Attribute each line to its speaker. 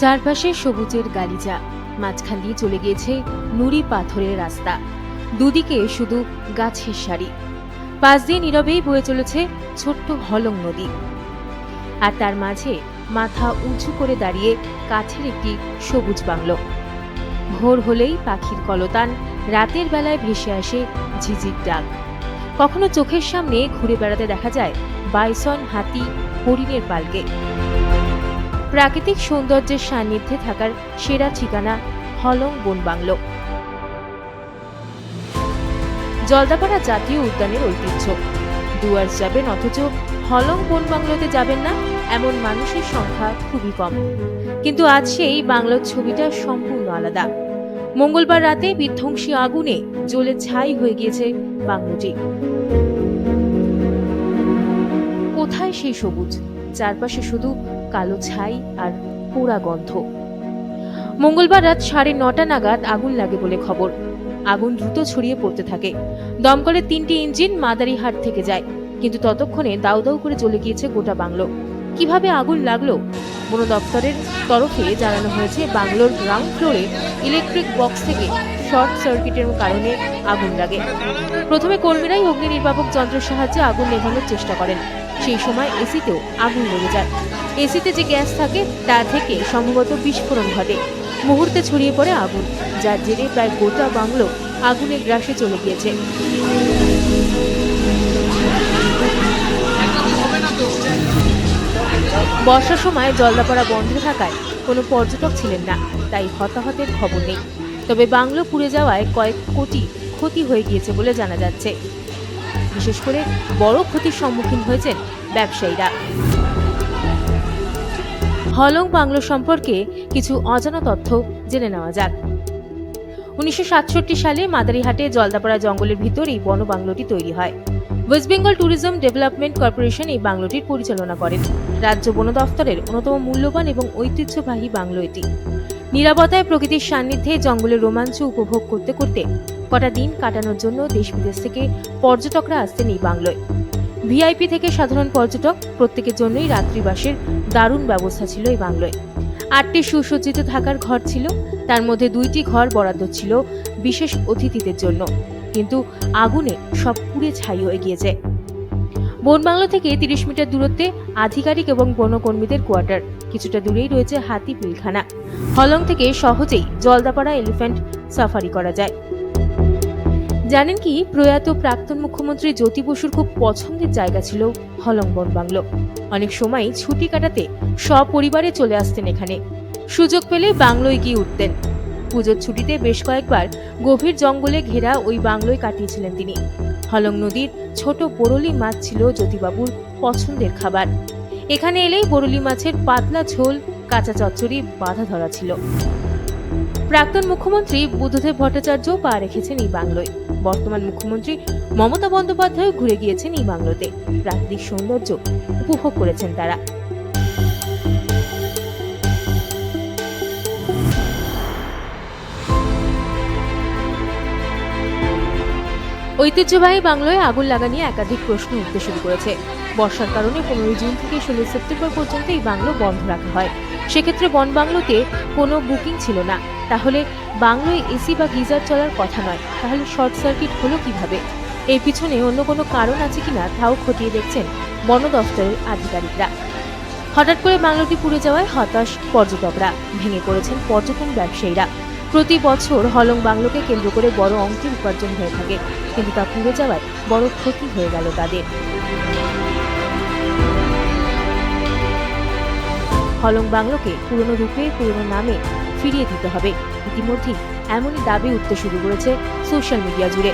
Speaker 1: চারপাশে সবুজের গালিচা। মাঝখান দিয়ে চলে গিয়েছে নুড়ি পাথরের রাস্তা। দুদিকে শুধু গাছের সারি। পাশ দিয়ে নীরবেই বয়ে চলেছে ছোট্ট হলং নদী। আর তার মাঝে মাথা উঁচু করে দাঁড়িয়ে কাছের একটি সবুজ বাংলো। ভোর হলেই পাখির কলতান রাতের বেলায় ভেসে আসে ঝিঝির ডাক। কখনো চোখের সামনে ঘুরে বেড়াতে দেখা যায় বাইসন, হাতি, হরিণের পালকে। প্রাকৃতিক সৌন্দর্যের সান্নিধ্যে থাকার সেরা ঠিকানা হলং বন বাংলো। জলদাপাড়া জাতীয় উদ্যানের ঐতিহ্য। ডুয়ার্স যাবেন অথচ হলং বন বাংলোতে যাবেন না, এমন মানুষের সংখ্যা খুবই কম। কিন্তু আজ সেই বাংলোর ছবিটা সম্পূর্ণ আলাদা। মঙ্গলবার রাতে বিধ্বংসী আগুনে জ্বলে ছাই হয়ে গিয়েছে বাংলোটি। কোথায় সেই সবুজ? চারপাশে শুধু কালো ছাই আর পোড়া গন্ধ। মঙ্গলবার রাত সাড়ে নটা নাগাদ আগুন লাগে বলে খবর। আগুন দ্রুত ছড়িয়ে পড়তে থাকে। দমকলের তিনটি ইঞ্জিন মাদারিহাট থেকে যায়, কিন্তু ততক্ষণে দাউ দাউ করে চলে গিয়েছে গোটা বাংলো। কীভাবে আগুন লাগল? বন দপ্তরের তরফে জানানো হয়েছে, বাংলোর গ্রাউন্ড ফ্লোরে ইলেকট্রিক বক্স থেকে শর্ট সার্কিটের কারণে আগুন লাগে। প্রথমে কর্মীরাই অগ্নি নির্বাপক যন্ত্রের সাহায্যে আগুন নেভানোর চেষ্টা করেন। সেই সময় এসিতেও আগুন লেগে যায়। এসিতে যে গ্যাস থাকে, তা থেকে সম্ভবত বিস্ফোরণ ঘটে। মুহূর্তে ছড়িয়ে পড়ে আগুন, যার জেরে প্রায় গোটা বাংলো আগুনের গ্রাসে চলে গিয়েছে। বর্ষার সময় জলদাপাড়া বন্ধ থাকায় কোনো পর্যটক ছিলেন না, তাই হতাহতের খবর নেই। তবে বাংলো পুড়ে যাওয়ায় কয়েক কোটি ক্ষতি হয়ে গিয়েছে বলে জানা যাচ্ছে। বিশেষ করে বড় ক্ষতির সম্মুখীন হয়েছেন ব্যবসায়ীরা। হলং বাংলো সম্পর্কে কিছু অজানা তথ্য জেনে নেওয়া যাক। উনিশশো সাতষট্টি সালে মাদারিহাটে জলদাপাড়া জঙ্গলের ভিতর এই বন বাংলোটি তৈরি হয়। West Bengal tourism development corporation এই বাংলোটির পরিচালনা করেন। রাজ্য বন দফতরের অন্যতম মূল্যবান এবং ঐতিহ্যবাহী বাংলো এটি। নিরাপত্তায় প্রকৃতির সান্নিধ্যে জঙ্গলের রোমাঞ্চ উপভোগ করতে করতে কটা দিন কাটানোর জন্য দেশ বিদেশ থেকে পর্যটকরা আসতেন এই বাংলোয়। ভিআইপি থেকে সাধারণ পর্যটক প্রত্যেকের জন্যই রাত্রিবাসের দারুণ ব্যবস্থা ছিল এই বাংলোয়। আটটি সুসজ্জিত থাকার ঘর ছিল, তার মধ্যে দুইটি ঘর বরাদ্দ ছিল বিশেষ অতিথিদের জন্য। কিন্তু আগুনে সব পুড়ে ছাই হয়ে গিয়েছে বনবাংলো থেকে তিরিশ মিটার দূরত্বে আধিকারিক এবং বনকর্মীদের কোয়ার্টার। কিছুটা দূরেই রয়েছে হাতি পিলখানা। হলং থেকে সহজেই জলদাপাড়া এলিফ্যান্ট সাফারি করা যায়। জানেন কি, প্রয়াত প্রাক্তন মুখ্যমন্ত্রী জ্যোতি বসুর খুব পছন্দের জায়গা ছিল হলং বন বাংলো অনেক সময় ছুটি কাটাতে সপরিবারে চলে আসতেন এখানে। সুযোগ পেলে বাংলোয় গিয়ে উঠতেন। পুজোর ছুটিতে বেশ কয়েকবার গভীর জঙ্গলে ঘেরা ওই বাংলোয় কাটিয়েছিলেন তিনি। হলং নদীর ছোট বরলি মাছ ছিল জ্যোতিবাবুর পছন্দের খাবার। এখানে এলেই বরলি মাছের পাতলা ঝোল, কাঁচা চচ্চড়ি, বাধা ধরা ছিল। প্রাক্তন মুখ্যমন্ত্রী বুদ্ধদেব ভট্টাচার্য পা রেখেছেন এই বাংলোয়। বর্তমান মুখ্যমন্ত্রী মমতা বন্দ্যোপাধ্যায় ঘুরে গিয়েছেন এই বাংলোতে। প্রাকৃতিক সৌন্দর্য উপভোগ করেছেন তারা। ঐতিহ্যবাহী বাংলোয় আগুন লাগা নিয়ে একাধিক প্রশ্ন উঠতে শুরু করেছে। বর্ষার কারণে পনেরোই জুন থেকে ষোলোই সেপ্টেম্বর পর্যন্ত এই বাংলো বন্ধ রাখা হয়। সেক্ষেত্রে বন বাংলোতে কোনো বুকিং ছিল না। তাহলে বাংলোয় এসি বা গিজার চলার কথা নয়। তাহলে শর্ট সার্কিট হলো কীভাবে? এর পিছনে অন্য কোনো কারণ আছে কিনা তাও খতিয়ে দেখছেন বন দফতরের আধিকারিকরা। হঠাৎ করে বাংলোটি পুড়ে যাওয়ায় হতাশ পর্যটকরা। ভেঙে পড়েছেন পর্যটন ব্যবসায়ীরা। প্রতি বছর হলং বাংলোকে কেন্দ্র করে বড় অঙ্কের উপার্জন হয়ে থাকে। কিন্তু তা পুড়ে যাওয়ায় বড় ক্ষতি হয়ে গেল তাদের। হলং বাংলোকে পুরনো রূপে, পুরনো নামে ফিরিয়ে দিতে হবে। ইতিমধ্যেই এমনই দাবি উঠতে শুরু করেছে সোশ্যাল মিডিয়া জুড়ে।